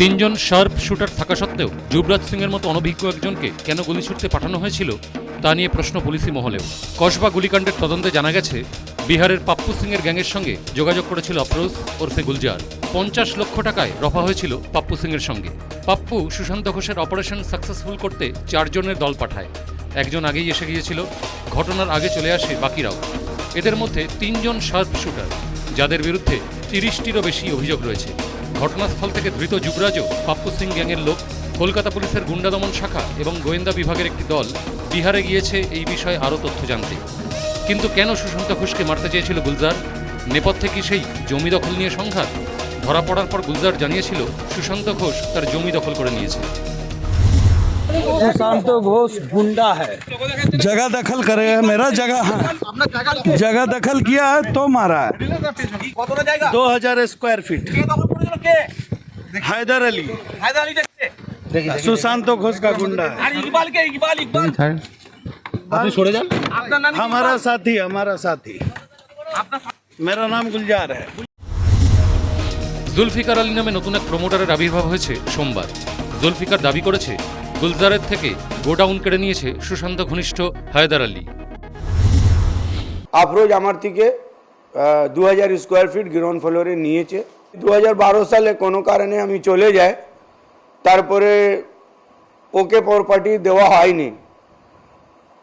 তিনজন sharp shooter থাকা সত্ত্বেও যুবরাজ সিংয়ের মতো অনভিজ্ঞ একজনকে কেন গুলি ছুটতে পাঠানো হয়েছিল, তা নিয়ে প্রশ্ন পুলিশি মহলেও। কসবা গুলিকাণ্ডের তদন্তে জানা গেছে, বিহারের পাপ্পু সিংয়ের গ্যাংয়ের সঙ্গে যোগাযোগ করেছিল অফরোজ ওরফে গুলজার। পঞ্চাশ লক্ষ টাকায় রফা হয়েছিল পাপ্পু সিংয়ের সঙ্গে। পাপ্পু সুশান্ত ঘোষের অপারেশন সাকসেসফুল করতে চারজনের দল পাঠায়। একজন আগেই এসে গিয়েছিল, ঘটনার আগে চলে আসে বাকিরাও। এদের মধ্যে তিনজন শার্প শুটার, যাদের বিরুদ্ধে তিরিশটিরও বেশি অভিযোগ রয়েছে। ঘটনাস্থল থেকে ধৃত যুবরাজও পাপ্পু সিং গ্যাংয়ের লোক। কলকাতা পুলিশের গুন্ডা দমন শাখা এবং গোয়েন্দা বিভাগের একটি দল বিহারে গিয়েছে এই বিষয়ে আরও তথ্য জানতে। কিন্তু কেন সুশান্ত ঘোষকে মারতে চেয়েছিল গুলজার? নেপথ্যে কি সেই জমি দখল নিয়ে সংঘাত? ধরা পড়ার পর গুলজার জানিয়েছিল, সুশান্ত ঘোষ তার জমি দখল করে নিয়েছে। सुशांत घोष गुंडा है जगह दखल करेगा मेरा जगह है जगह दखल किया है तो मारा है কতটা জায়গা दो हजार स्क्वायर फीट কে দখল করেছিল কে हैदर अली হায়দার আলী দেখছে सुशांत घोष का गुंडा है আর ইকবাল কে ইকবাল ইকবাল আপনি সরে যান আপনার নাম কি? हमारा साथी हमारा साथी আপনার मेरा नाम गुलजार है জুলফিকার আলী নামে নতুন এক প্রমোটারের আবির্ভাব হয়েছে সোমবার জুলফিকার দাবি করেছে গুলজারের থেকে গোডাউন কেড়ে নিয়েছে সুশান্ত ঘনিষ্ঠ হায়দার আলী। আফরোজ আমার থেকে দু হাজার স্কোয়ার ফিট গ্রাউন্ড ফ্লোরে নিয়েছে। দু হাজার বারো সালে কোনো কারণে আমি চলে যাই, তারপরে ওকে প্রপার্টি দেওয়া হয়নি।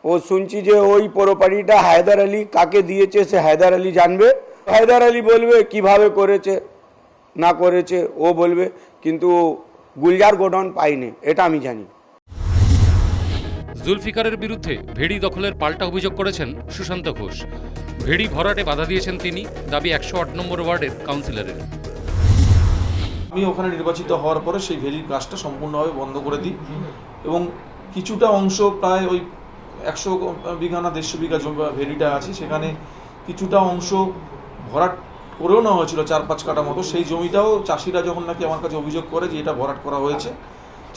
ও শুনছি যে ওই প্রপার্টিটা হায়দার আলী কাকে দিয়েছে, সে হায়দার আলী জানবে। হায়দার আলী বলবে, কীভাবে করেছে? না করেছে, ও বলবে, কিন্তু গুলজার গোডাউন পাইনি, এটা আমি জানি। জুলফিকারের বিরুদ্ধে ভেড়ি দখলের পাল্টা অভিযোগ করেছেন সুশান্ত ঘোষ। ভেড়ি ভরাটে বাধা দিয়েছেন তিনি, দাবি একশো আট নম্বর ওয়ার্ডের কাউন্সিলরের। আমি ওখানে নির্বাচিত হওয়ার পরে সেই ভ্যালির কাজটা সম্পূর্ণভাবে বন্ধ করে দিই এবং কিছুটা অংশ প্রায় ওই একশো বিঘা না দেড়শো বিঘা জমি ভ্যালিটা আছে, সেখানে কিছুটা অংশ ভরাট করেও নেওয়া হয়েছিল, চার পাঁচ কাটা মতো। সেই জমিটাও চাষিরা যখন নাকি আমার কাছে অভিযোগ করে যে এটা ভরাট করা হয়েছে,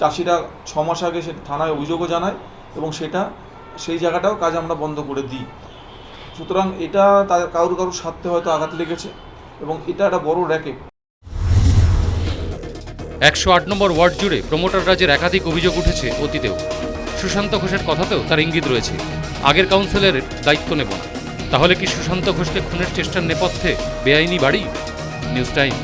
চাষিরা ছ মাস আগে সে থানায় অভিযোগও জানায়। এবং সেটা, সেই জায়গাটাও কাজ আমরা বন্ধ করে দিই। সুতরাং এটা তাদের কারোর কারোর স্বার্থে হয়তো আঘাত লেগেছে এবং এটা একটা বড় র্যাকেট একশো আট নম্বর ওয়ার্ড জুড়ে প্রমোটার রাজের একাধিক অভিযোগ উঠেছে অতীতেও। সুশান্ত ঘোষের কথাতেও তার ইঙ্গিত রয়েছে। আগের কাউন্সিলরের দায়িত্ব নেব তাহলে কি সুশান্ত ঘোষকে খুনের চেষ্টার নেপথ্যে বেআইনি বাড়ি? News time.